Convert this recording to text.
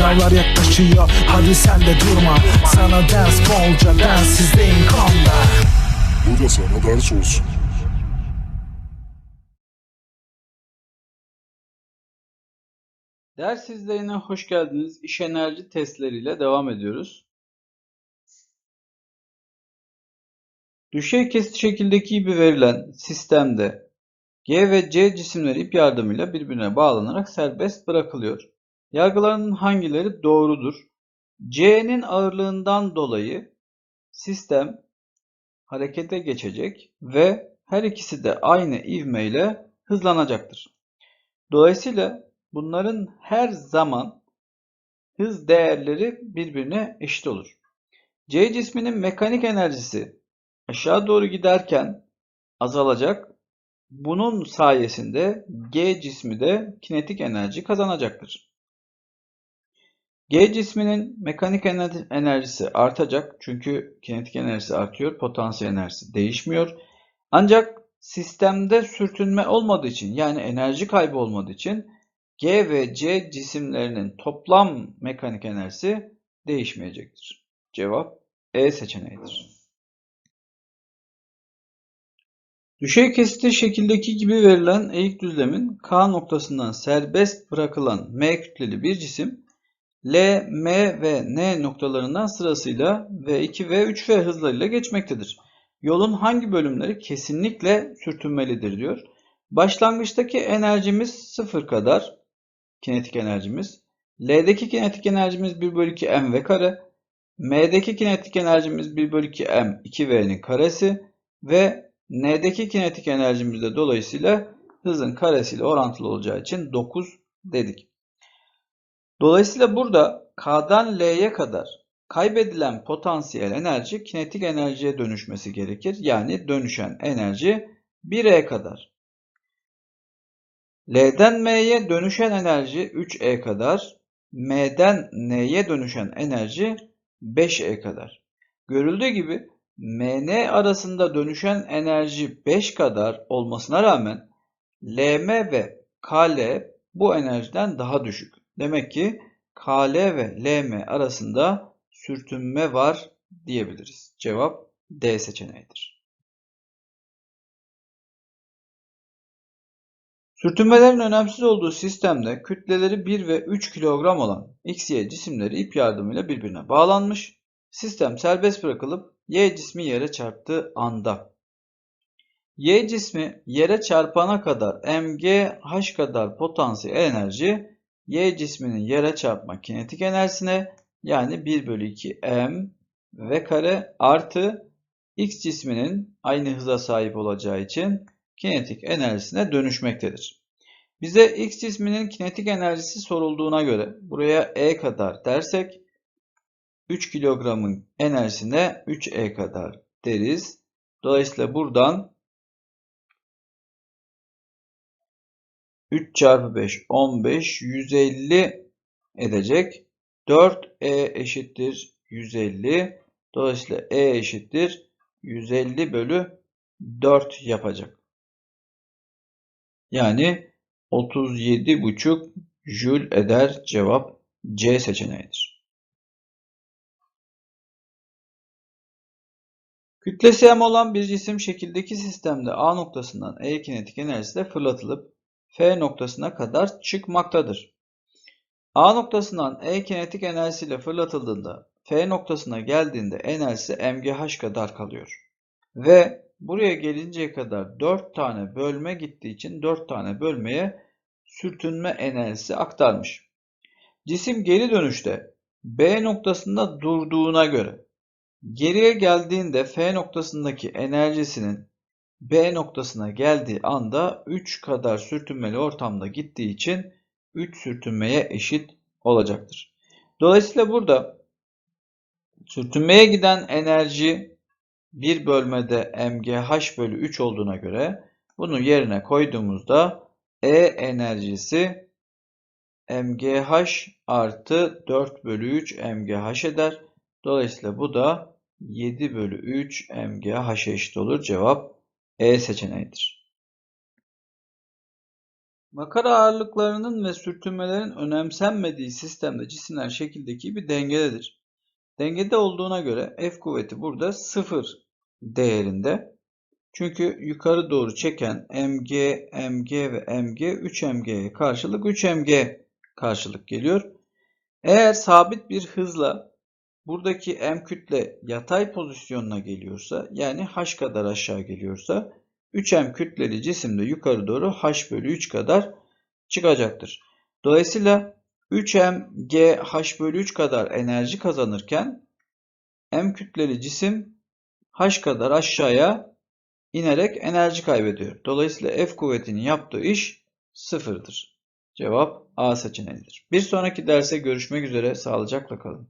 Sınavlar yaklaşıyor hadi sen de durma Sana ders bolca densizliğin konda Bu da sana ders olsun. Ders izleyine hoş geldiniz. İş enerji testleriyle devam ediyoruz. Düşey kesit şekildeki gibi verilen sistemde G ve C cisimleri ip yardımıyla birbirine bağlanarak serbest bırakılıyor. Yargılarının hangileri doğrudur? C'nin ağırlığından dolayı sistem harekete geçecek ve her ikisi de aynı ivmeyle hızlanacaktır. Dolayısıyla bunların her zaman hız değerleri birbirine eşit olur. C cisminin mekanik enerjisi aşağı doğru giderken azalacak. Bunun sayesinde G cismi de kinetik enerji kazanacaktır. G cisminin mekanik enerjisi artacak çünkü kinetik enerjisi artıyor, potansiyel enerjisi değişmiyor. Ancak sistemde sürtünme olmadığı için yani enerji kaybı olmadığı için G ve C cisimlerinin toplam mekanik enerjisi değişmeyecektir. Cevap E seçeneğidir. Düşey kesiti şekildeki gibi verilen eğik düzlemin K noktasından serbest bırakılan M kütleli bir cisim L, M ve N noktalarından sırasıyla V2, V3 V hızlarıyla geçmektedir. Yolun hangi bölümleri kesinlikle sürtünmelidir diyor. Başlangıçtaki enerjimiz sıfır kadar kinetik enerjimiz. L'deki kinetik enerjimiz 1 bölü 2 mv kare. M'deki kinetik enerjimiz 1 bölü 2 m 2v'nin karesi ve N'deki kinetik enerjimiz de dolayısıyla hızın karesiyle orantılı olacağı için 9 dedik. Dolayısıyla burada K'dan L'ye kadar kaybedilen potansiyel enerji kinetik enerjiye dönüşmesi gerekir. Yani dönüşen enerji 1E kadar. L'den M'ye dönüşen enerji 3E kadar. M'den N'ye dönüşen enerji 5E kadar. Görüldüğü gibi MN arasında dönüşen enerji 5 kadar olmasına rağmen LM ve KL bu enerjiden daha düşük. Demek ki KL ve LM arasında sürtünme var diyebiliriz. Cevap D seçeneğidir. Sürtünmelerin önemsiz olduğu sistemde kütleleri 1 ve 3 kilogram olan X, Y cisimleri ip yardımıyla birbirine bağlanmış. Sistem serbest bırakılıp Y cismi yere çarptığı anda Y cismi yere çarpana kadar mg h kadar potansiyel enerji Y cisminin yere çarpma kinetik enerjisine yani 1 bölü 2 m v kare artı x cisminin aynı hıza sahip olacağı için kinetik enerjisine dönüşmektedir. Bize x cisminin kinetik enerjisi sorulduğuna göre buraya e kadar dersek 3 kilogramın enerjisine 3e kadar deriz. Dolayısıyla buradan 3 çarpı 5 15 150 edecek. 4e eşittir 150. Dolayısıyla e eşittir 150 bölü 4 yapacak. Yani 37,5 jül eder cevap C seçeneğidir. Kütlesi m olan bir cisim şekildeki sistemde A noktasından E kinetik enerjisiyle fırlatılıp F noktasına kadar çıkmaktadır. A noktasından E kinetik enerjisiyle fırlatıldığında F noktasına geldiğinde enerjisi mgh kadar kalıyor. Ve buraya gelinceye kadar 4 tane bölme gittiği için 4 tane bölmeye sürtünme enerjisi aktarmış. Cisim geri dönüşte B noktasında durduğuna göre geriye geldiğinde F noktasındaki enerjisinin B noktasına geldiği anda 3 kadar sürtünmeli ortamda gittiği için 3 sürtünmeye eşit olacaktır. Dolayısıyla burada sürtünmeye giden enerji bir bölmede mgh bölü 3 olduğuna göre bunu yerine koyduğumuzda E enerjisi mgh artı 4 bölü 3 mgh eder. Dolayısıyla bu da 7 bölü 3 mgh eşit olur. Cevap E seçeneğidir. Makara ağırlıklarının ve sürtünmelerin önemsenmediği sistemde cisimler şekildeki bir dengededir. Dengede olduğuna göre F kuvveti burada 0 değerinde. Çünkü yukarı doğru çeken mg, mg ve mg 3mg'ye karşılık 3mg karşılık geliyor. Eğer sabit bir hızla buradaki m kütle yatay pozisyonuna geliyorsa yani h kadar aşağı geliyorsa 3m kütleli cisim de yukarı doğru h bölü 3 kadar çıkacaktır. Dolayısıyla 3m g h bölü 3 kadar enerji kazanırken m kütleli cisim h kadar aşağıya inerek enerji kaybediyor. Dolayısıyla F kuvvetinin yaptığı iş sıfırdır. Cevap A seçeneğidir. Bir sonraki derse görüşmek üzere. Sağlıcakla kalın.